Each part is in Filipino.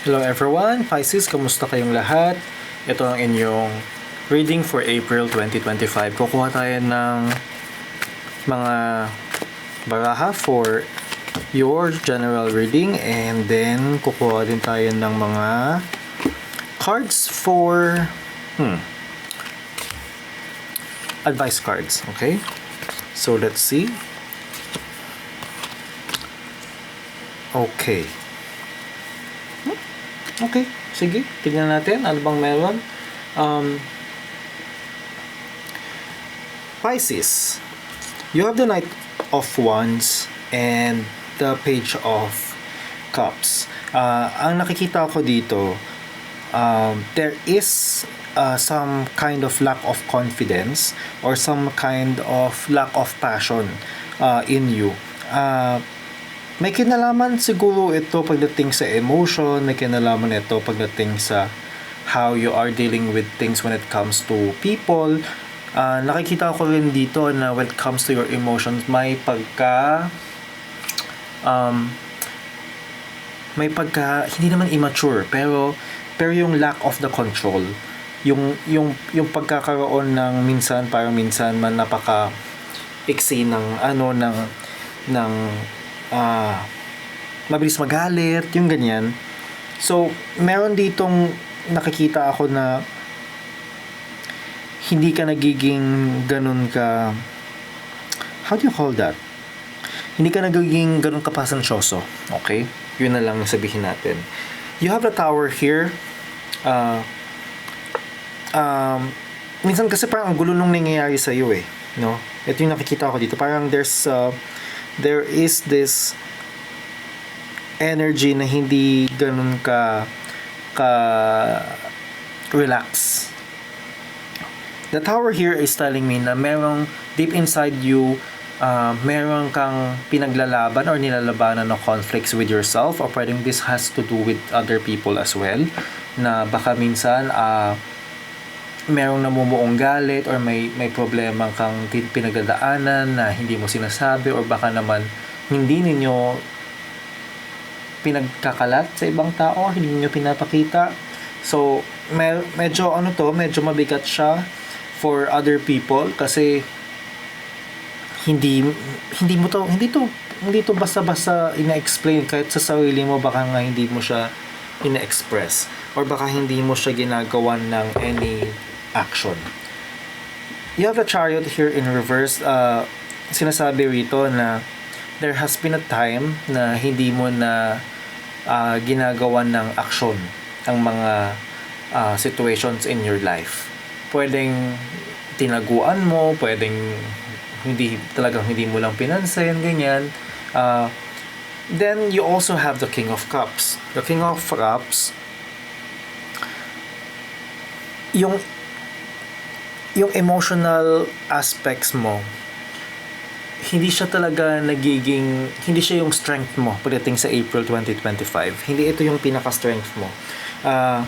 Hello everyone, Pisces, kamusta kayong lahat? Ito ang inyong reading for April 2025. Kukuha tayo ng mga baraha for your general reading and then kukuha din tayo ng mga cards for hmm, advice cards, okay? So let's see. Okay. Okay, sige. Tignan natin. Ano bang meron? Um, Pisces. You have the Knight of Wands and the Page of Cups. Uh, ang nakikita ko dito, um, there is uh, some kind of lack of confidence or some kind of lack of passion uh, in you. Uh, may kinalaman siguro ito pagdating sa emotion, may kinalaman ito pagdating sa how you are dealing with things when it comes to people. Uh, nakikita ko rin dito na when it comes to your emotions, may pagka um, may pagka hindi naman immature pero pero yung lack of the control yung yung yung pagkakaroon ng minsan parang minsan man napaka iksi ng ano ng ng ah, mabilis magalit, yung ganyan. So, meron ditong nakikita ako na hindi ka nagiging ganun ka how do you call that? Hindi ka nagiging ganun ka pasensyoso. Okay? Yun na lang sabihin natin. You have a tower here. Uh, um, minsan kasi parang ang gulo nung nangyayari sa iyo eh. No? Ito yung nakikita ko dito. Parang there's uh, there is this energy na hindi ganun ka ka relax. The tower here is telling me na merong deep inside you uh, meron kang pinaglalaban or nilalabanan ng conflicts with yourself or pwedeng this has to do with other people as well na baka minsan uh, merong namumuong galit or may may problema kang pinagdadaanan na hindi mo sinasabi or baka naman hindi ninyo pinagkakalat sa ibang tao, hindi niyo pinapakita. So, med- medyo ano to, medyo mabigat siya for other people kasi hindi hindi mo to hindi to hindi to basta-basta ina-explain kahit sa sarili mo baka nga hindi mo siya ina-express or baka hindi mo siya ginagawan ng any action. You have the chariot here in reverse. Uh, sinasabi rito na there has been a time na hindi mo na uh, ginagawan ng action ang mga uh, situations in your life. Pwedeng tinaguan mo, pwedeng hindi talagang hindi mo lang pinansin, ganyan. Uh, then you also have the King of Cups. The King of Cups, yung yung emotional aspects mo, hindi siya talaga nagiging, hindi siya yung strength mo pagdating sa April 2025. Hindi ito yung pinaka-strength mo. Uh,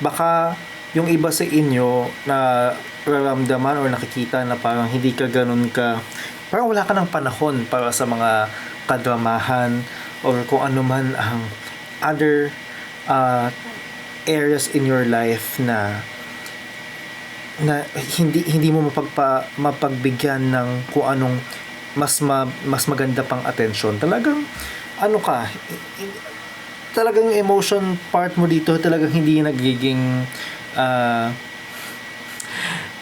baka yung iba sa inyo na raramdaman or nakikita na parang hindi ka ganun ka, parang wala ka ng panahon para sa mga kadramahan or kung ano man ang other uh, areas in your life na na hindi hindi mo mapagpa, mapagbigyan ng kung anong mas ma, mas maganda pang attention. Talagang ano ka talagang emotion part mo dito talagang hindi nagiging uh,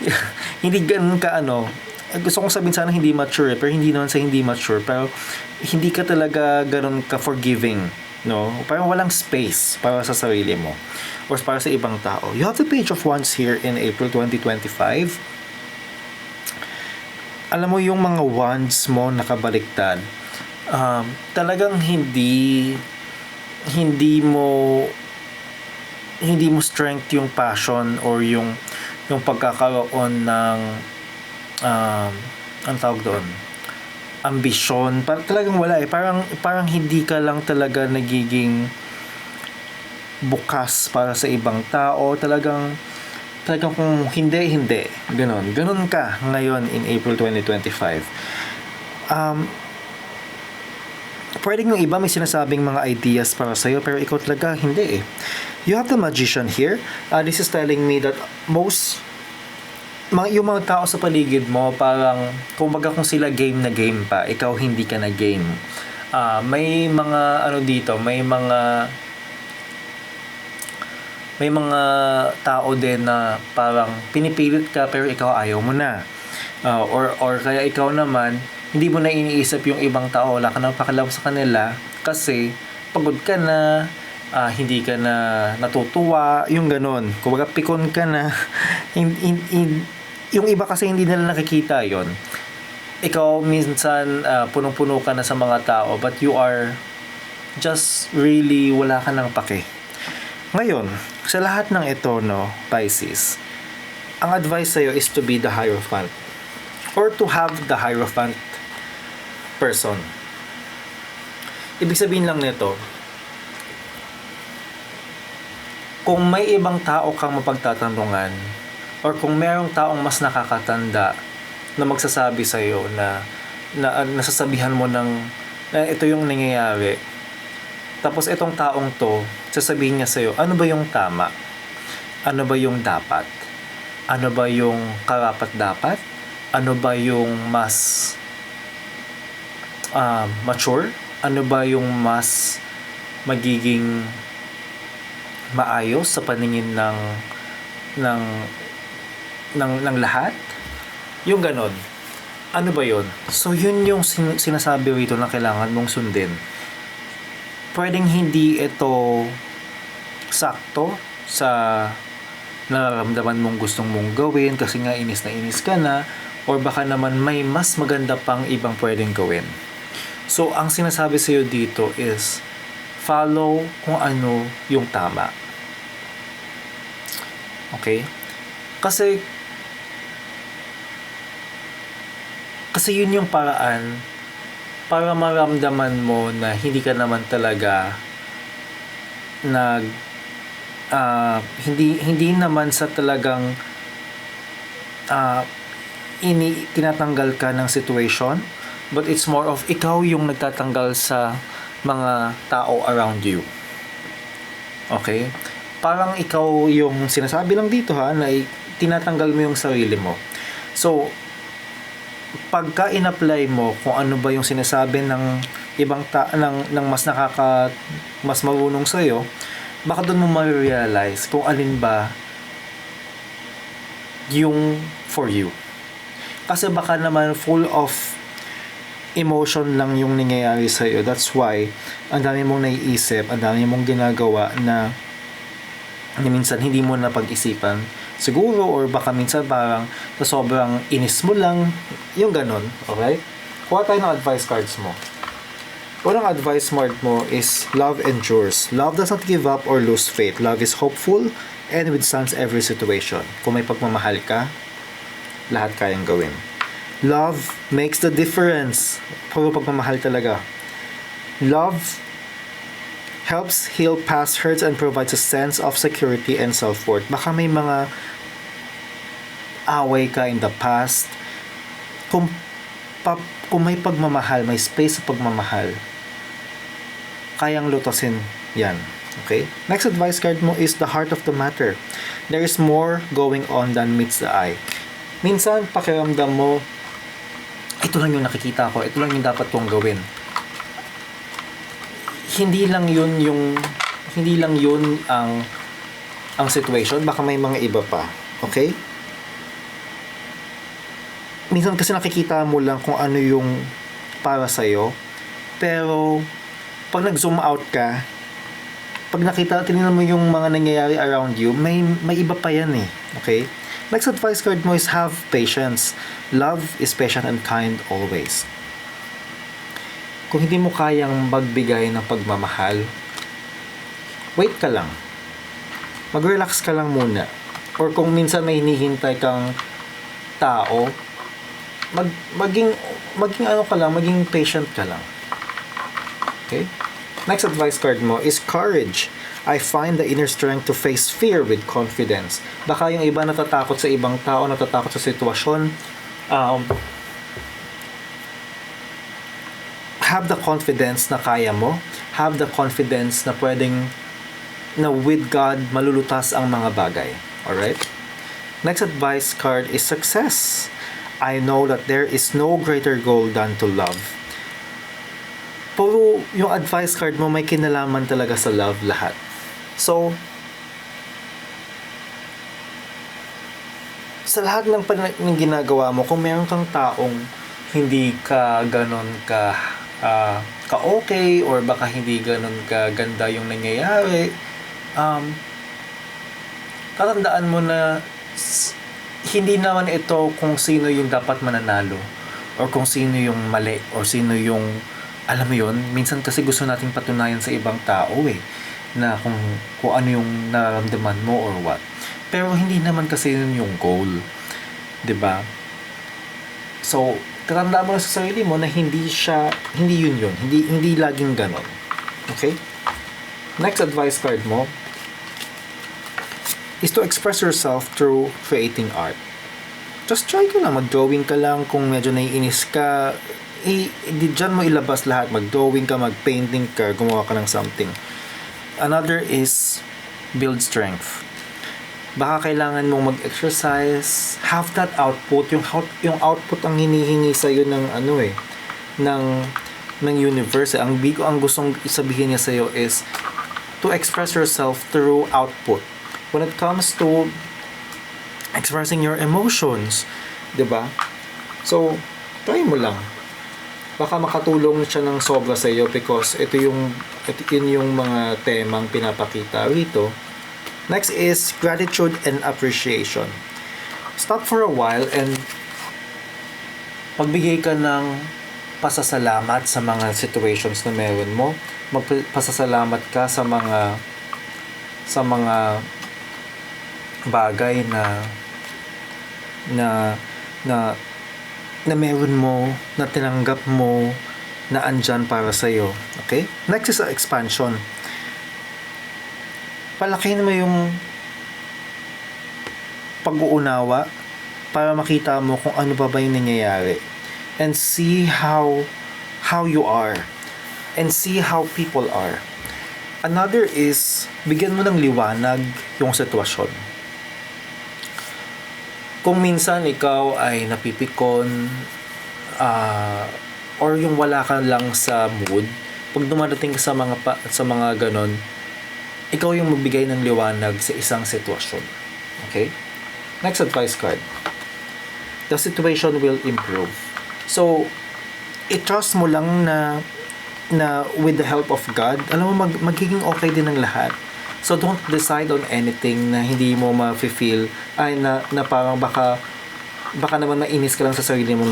hindi ganun ka ano gusto kong sabihin sana hindi mature pero hindi naman sa hindi mature pero hindi ka talaga ganun ka forgiving no parang walang space para sa sarili mo or para sa ibang tao. You have the page of wands here in April 2025. Alam mo yung mga wands mo nakabaliktad. Um, talagang hindi hindi mo hindi mo strength yung passion or yung yung pagkakaroon ng um, ang tawag doon ambisyon parang talagang wala eh parang parang hindi ka lang talaga nagiging bukas para sa ibang tao. Talagang talagang kung hindi, hindi. Ganon. Ganon ka ngayon in April 2025. Um, pwedeng yung iba may sinasabing mga ideas para sa'yo, pero ikaw talaga hindi eh. You have the magician here. Uh, this is telling me that most mga, yung mga tao sa paligid mo, parang, kumbaga kung sila game na game pa, ikaw hindi ka na game. Ah, may mga, ano dito, may mga, may mga tao din na parang pinipilit ka pero ikaw ayaw mo na. Ah, or, or kaya ikaw naman, hindi mo na iniisip yung ibang tao, wala ka na pakialam sa kanila kasi pagod ka na, ah, hindi ka na natutuwa, yung ganun. Kumbaga pikon ka na. in, in, in- yung iba kasi hindi nila nakikita yon ikaw minsan ah, punong-puno ka na sa mga tao but you are just really wala ka ng pake. Ngayon, sa lahat ng ito, no, Pisces, ang advice sa'yo is to be the Hierophant or to have the Hierophant person. Ibig sabihin lang nito, kung may ibang tao kang mapagtatanungan or kung merong taong mas nakakatanda na magsasabi sa iyo na, na nasasabihan mo ng na ito yung nangyayari tapos itong taong to sasabihin niya sa iyo ano ba yung tama? Ano ba yung dapat? Ano ba yung karapat dapat ano ba yung mas ah, mature? Ano ba yung mas magiging maayos sa paningin ng ng ng ng lahat? Yung ganon. Ano ba yon so yun yung sin- sinasabi rito na kailangan mong sundin pwedeng hindi ito sakto sa nararamdaman mong gustong mong gawin kasi nga inis na inis ka na or baka naman may mas maganda pang ibang pwedeng gawin so ang sinasabi sa'yo dito is follow kung ano yung tama Okay? Kasi kasi yun yung paraan para maramdaman mo na hindi ka naman talaga nag ah, hindi hindi naman sa talagang ah, ini tinatanggal ka ng situation but it's more of ikaw yung nagtatanggal sa mga tao around you. Okay? Parang ikaw yung sinasabi lang dito ha na tinatanggal mo yung sarili mo. So, pagka in-apply mo kung ano ba yung sinasabi ng ibang ta ng, ng mas nakaka mas marunong sa iyo, baka doon mo ma-realize kung alin ba yung for you. Kasi baka naman full of emotion lang yung nangyayari sa iyo. That's why ang dami mong naiisip, ang dami mong ginagawa na na minsan hindi mo na pag-isipan siguro or baka minsan parang sa sobrang inis mo lang yung ganon okay? Kuha tayo ng advice cards mo. Unang advice card mo is love endures. Love does not give up or lose faith. Love is hopeful and withstands every situation. Kung may pagmamahal ka lahat kayang gawin. Love makes the difference. Puro pagmamahal talaga. Love helps heal past hurts and provides a sense of security and self-worth. Baka may mga away ka in the past. Kung, pa, kung may pagmamahal, may space sa pagmamahal, kayang lutasin yan. Okay? Next advice card mo is the heart of the matter. There is more going on than meets the eye. Minsan, pakiramdam mo, ito lang yung nakikita ko, ito lang yung dapat kong gawin hindi lang yun yung hindi lang yun ang ang situation. Baka may mga iba pa. Okay? Minsan kasi nakikita mo lang kung ano yung para sa'yo. Pero pag nag zoom out ka pag nakita tinignan mo yung mga nangyayari around you may may iba pa yan eh. Okay? Next advice card mo is have patience. Love is patient and kind always kung hindi mo kayang magbigay ng pagmamahal, wait ka lang. Mag-relax ka lang muna. Or kung minsan may hinihintay kang tao, mag, maging, maging ano ka lang, maging patient ka lang. Okay? Next advice card mo is courage. I find the inner strength to face fear with confidence. Baka yung iba natatakot sa ibang tao, natatakot sa sitwasyon, um, have the confidence na kaya mo. Have the confidence na pwedeng na with God malulutas ang mga bagay. Alright? Next advice card is success. I know that there is no greater goal than to love. Puro yung advice card mo may kinalaman talaga sa love lahat. So, sa lahat ng, pan- ng ginagawa mo, kung meron kang taong hindi ka ganon ka ah, ka okay or baka hindi ganon ka ganda yung nangyayari, um, tatandaan mo na hindi naman ito kung sino yung dapat mananalo or kung sino yung mali or sino yung alam mo yun, minsan kasi gusto nating patunayan sa ibang tao eh na kung, kung ano yung nararamdaman mo or what. Pero hindi naman kasi yun yung goal. 'Di ba? So, tatandaan mo lang sa sarili mo na hindi siya, hindi yun yun. Hindi, hindi laging ganon. Okay? Next advice card mo is to express yourself through creating art. Just try ka lang, mag-drawing ka lang kung medyo naiinis ka, eh, dyan mo ilabas lahat. Mag-drawing ka, mag-painting ka, gumawa ka ng something. Another is build strength. Baka kailangan mong mag-exercise, have that output. Yung, out, yung output ang hinihingi sa'yo ng ano eh, ng, ng universe. eh. Ang bigo, ang gustong sabihin niya sa'yo is to express yourself through output. When it comes to expressing your emotions, 'di ba? So, try mo lang. Baka makatulong siya ng sobra sa iyo because ito yung ito yun yung mga temang pinapakita rito. Next is gratitude and appreciation. Stop for a while and pagbigay ka ng pasasalamat sa mga situations na meron mo. Magpasasalamat ka sa mga sa mga bagay na na na na meron mo, na tinanggap mo, na andyan para sa iyo. Okay? Next is expansion. Palakihin mo yung pag-uunawa para makita mo kung ano ba ba yung nangyayari. And see how how you are. And see how people are. Another is, bigyan mo ng liwanag yung sitwasyon kung minsan ikaw ay napipikon ah, or yung wala ka lang sa mood pag dumadating ka sa mga pa, sa mga ganon ikaw yung magbigay ng liwanag sa isang sitwasyon. Okay? Next advice card. The situation will improve. So i-trust mo lang na na with the help of God alam mo mag, magiging okay din ang lahat. So don't decide on anything na hindi mo ma-feel ay na, na parang baka baka naman mainis ka lang sa sarili mo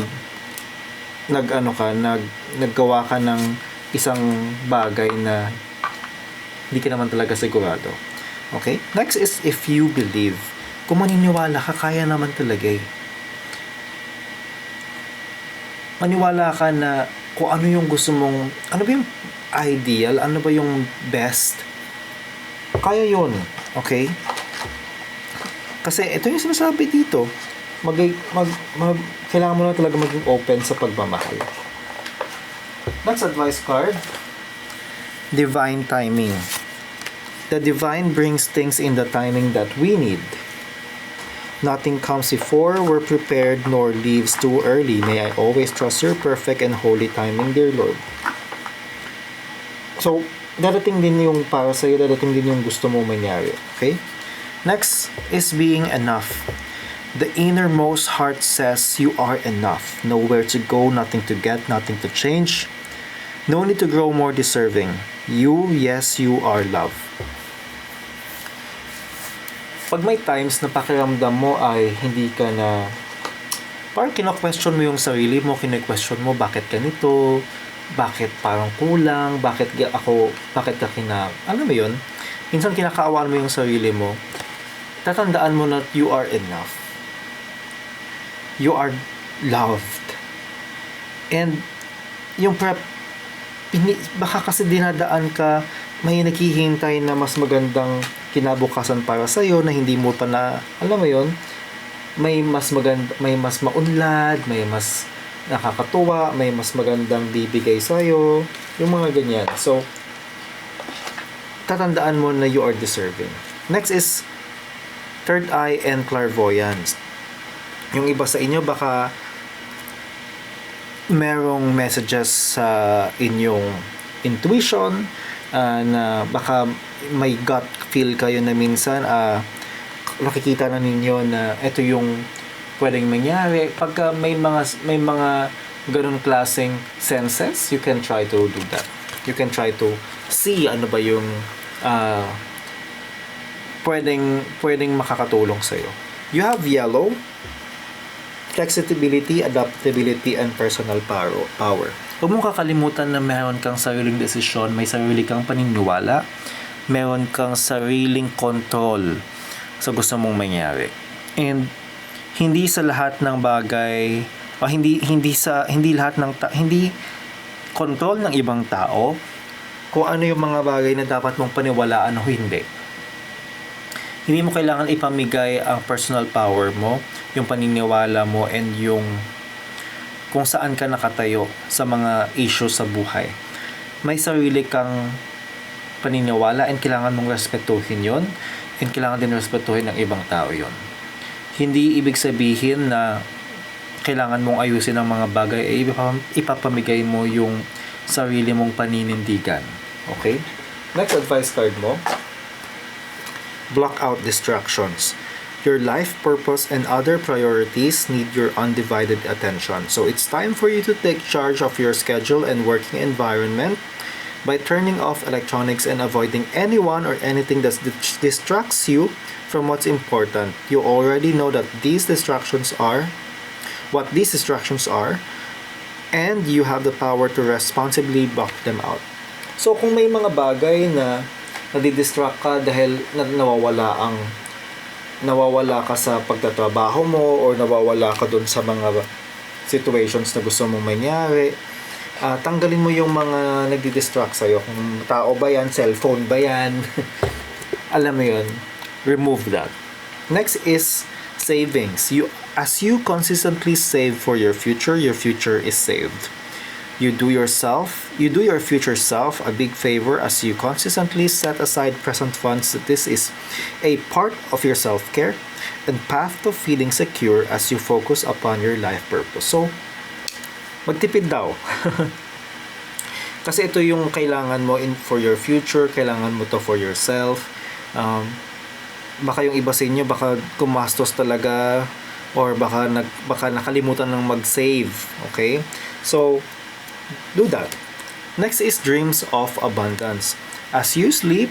nag ano ka nag naggawa ka ng isang bagay na hindi ka naman talaga sigurado. Okay? Next is if you believe. Kung maniniwala ka, kaya naman talaga eh. Maniwala ka na kung ano yung gusto mong, ano ba yung ideal, ano ba yung best, kaya yon Okay? Kasi ito yung sinasabi dito. Mag, mag, mag, kailangan mo na talaga maging open sa pagmamahal. Next advice card. Divine timing. The divine brings things in the timing that we need. Nothing comes before we're prepared nor leaves too early. May I always trust your perfect and holy timing, dear Lord. So, dadating din yung para sa'yo, dadating din yung gusto mo mangyari. Okay? Next is being enough. The innermost heart says you are enough. Nowhere to go, nothing to get, nothing to change. No need to grow more deserving. You, yes, you are love. Pag may times na pakiramdam mo ay hindi ka na parang kino-question mo yung sarili mo, kino-question mo bakit ganito, bakit parang kulang, bakit ako, bakit ka kina, alam mo yun, minsan kinakaawaan mo yung sarili mo, tatandaan mo na you are enough. You are loved. And yung prep, baka kasi dinadaan ka, may naghihintay na mas magandang kinabukasan para sa na hindi mo pa na, alam mo yon may mas maganda, may mas maunlad, may mas nakakatuwa, may mas magandang bibigay sa'yo, yung mga ganyan. So, tatandaan mo na you are deserving. Next is third eye and clairvoyance. Yung iba sa inyo baka merong messages sa inyong intuition ah, na baka may gut feel kayo na minsan ah, nakikita na ninyo na ito yung pwedeng mangyari. Pagka may mga may mga ganun klaseng senses you can try to do that. You can try to see ano ba yung ah, pwedeng pwedeng makakatulong sa iyo you have yellow flexibility, adaptability, and personal power. Huwag mong kakalimutan na meron kang sariling desisyon, may sarili kang paniniwala, meron kang sariling control sa gusto mong mangyari. And hindi sa lahat ng bagay o hindi hindi sa hindi lahat ng ta- hindi control ng ibang tao kung ano yung mga bagay na dapat mong paniwalaan o hindi hindi mo kailangan ipamigay ang personal power mo, yung paniniwala mo, and yung kung saan ka nakatayo sa mga issues sa buhay. May sarili kang paniniwala and kailangan mong respetuhin yon and kailangan din respetuhin ng ibang tao yon. Hindi ibig sabihin na kailangan mong ayusin ang mga bagay ay ipapam- ipapamigay mo yung sarili mong paninindigan. Okay? Next advice card mo block out distractions. Your life purpose and other priorities need your undivided attention. So it's time for you to take charge of your schedule and working environment by turning off electronics and avoiding anyone or anything that distracts you from what's important. You already know that these distractions are what these distractions are and you have the power to responsibly block them out. So kung may mga bagay na nadidistract ka dahil na, nawawala ang nawawala ka sa pagtatrabaho mo or nawawala ka dun sa mga situations na gusto mong mangyari. Ah, tanggalin mo yung mga nagdi-distract sa'yo. Kung tao ba yan, cellphone ba yan? Alam mo yun. Remove that. Next is savings. You as you consistently save for your future your future is saved you do yourself, you do your future self a big favor as you consistently set aside present funds. This is a part of your self-care and path to feeling secure as you focus upon your life purpose. So, magtipid daw. Kasi ito yung kailangan mo in for your future, kailangan mo to for yourself. Um, baka yung iba sa inyo baka gumastos talaga or baka nag baka nakalimutan ng mag-save, okay? So, do that. Next is dreams of abundance. As you sleep,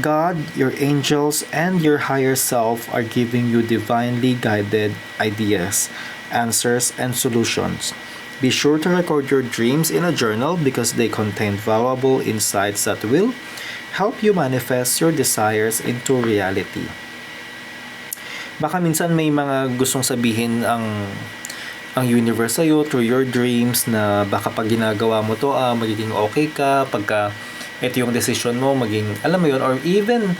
God, your angels, and your higher self are giving you divinely guided ideas, answers, and solutions. Be sure to record your dreams in a journal because they contain valuable insights that will help you manifest your desires into reality. Baka minsan may mga gustong sabihin ang ang universe sa'yo through your dreams na baka pag ginagawa mo to, ah, magiging okay ka, pagka ito yung decision mo, maging, alam mo yun, or even,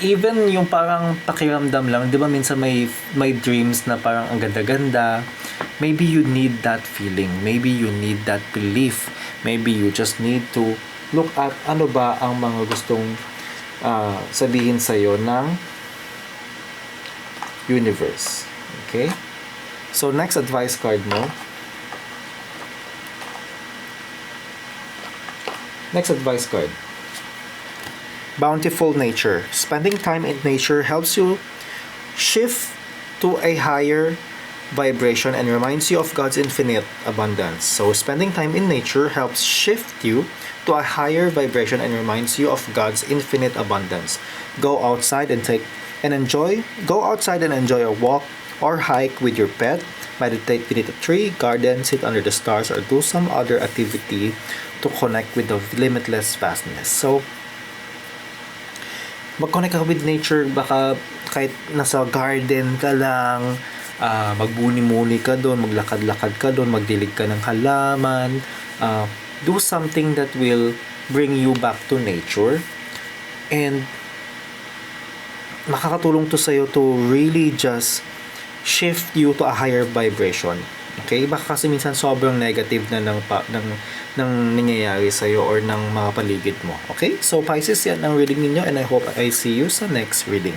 even yung parang pakiramdam lang, di ba minsan may, may dreams na parang ang ganda-ganda, maybe you need that feeling, maybe you need that belief, maybe you just need to look at ano ba ang mga gustong ah, sabihin sa'yo ng universe. Okay? So, next advice card mo. Next advice card. Bountiful nature. Spending time in nature helps you shift to a higher vibration and reminds you of God's infinite abundance. So, spending time in nature helps shift you to a higher vibration and reminds you of God's infinite abundance. Go outside and take and enjoy. Go outside and enjoy a walk or hike with your pet, meditate beneath a tree, garden, sit under the stars, or do some other activity to connect with the limitless vastness. So, mag-connect ka with nature, baka kahit nasa garden ka lang, ah, magbuni-muni ka doon, maglakad-lakad ka doon, magdilig ka ng halaman, ah, do something that will bring you back to nature. And makakatulong to sa'yo to really just shift you to a higher vibration. Okay? Baka kasi minsan sobrang negative na ng, pa, ng, ng nangyayari sa'yo or ng mga paligid mo. Okay? So, Pisces, yan ang reading ninyo and I hope I see you sa next reading.